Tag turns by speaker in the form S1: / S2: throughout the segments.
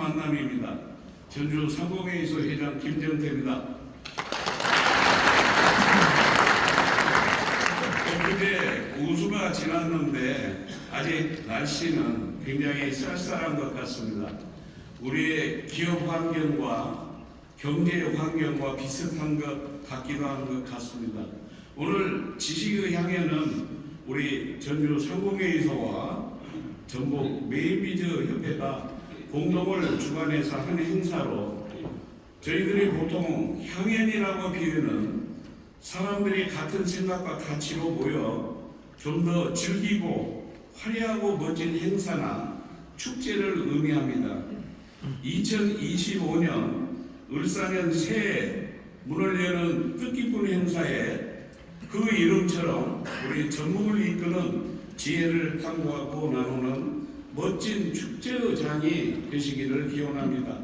S1: 만남입니다. 전주 상공회의소 회장 김정태입니다. 엊그제 우수가 지났는데 아직 날씨는 굉장히 쌀쌀한 것 같습니다. 우리의 기업 환경과 경제 환경과 비슷한 것 같기도 한 것 같습니다. 오늘 지식의 향연은 우리 전주 성공회의소와 전북 메이비즈 협회가 공동을 주관해서 한 행사로 저희들이 보통 향연이라고 비유는 사람들이 같은 생각과 가치로 모여 좀 더 즐기고 화려하고 멋진 행사나 축제를 의미합니다. 2025년 을사년 새해 문을 여는 뜻깊은 행사에 그 이름처럼 우리 전국을 이끄는 지혜를 탐구하고 나누는 멋진 축제장이 되시기를 기원합니다.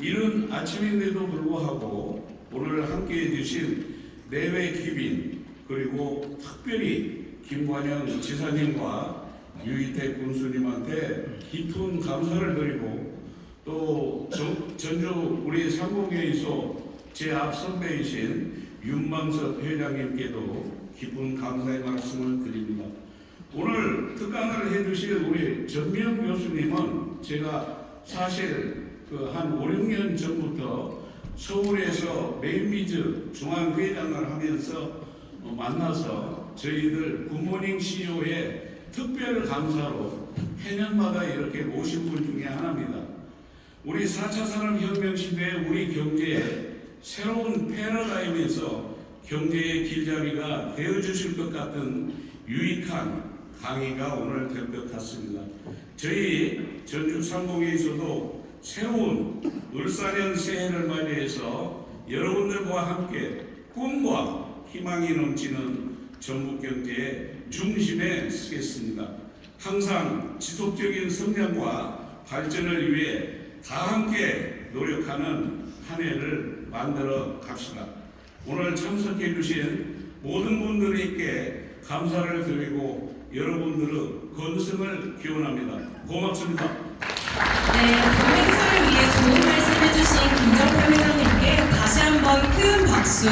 S1: 이른 아침인데도 불구하고 오늘 함께해 주신 내외 귀빈 그리고 특별히 김관영 지사님과 유이태 군수님한테 깊은 감사를 드리고 또 전- 전주 우리 상공회의소 제앞 선배이신 윤망석 회장님께도 깊은 감사의 말씀을 드립니다. 오늘 특강을 해주실 우리 전명 교수님은 제가 사실 그 한 5, 6년 전부터 서울에서 메인비즈 중앙회장을 하면서 어, 만나서 저희들 굿모닝 CEO의 특별 감사로 해년마다 이렇게 모신 분 중에 하나입니다. 우리 4차 산업혁명 시대의 우리 경제에 새로운 패러다임에서 경제의 길잡이가 되어주실 것 같은 유익한 강의가 오늘 될 것 같습니다. 저희 전주 상공에서도 새로운 을사년 새해를 맞이해서 여러분들과 함께 꿈과 희망이 넘치는 전북 경제의 중심에 서겠습니다. 항상 지속적인 성장과 발전을 위해 다 함께 노력하는 한 해를 만들어 갑시다. 오늘 참석해 주신 모든 분들에게 감사를 드리고 여러분들의 건승을 기원합니다. 고맙습니다.
S2: 네, 본 행사를 위해 좋은 말씀 해주신 김정태 회장님께 다시 한번 큰 박수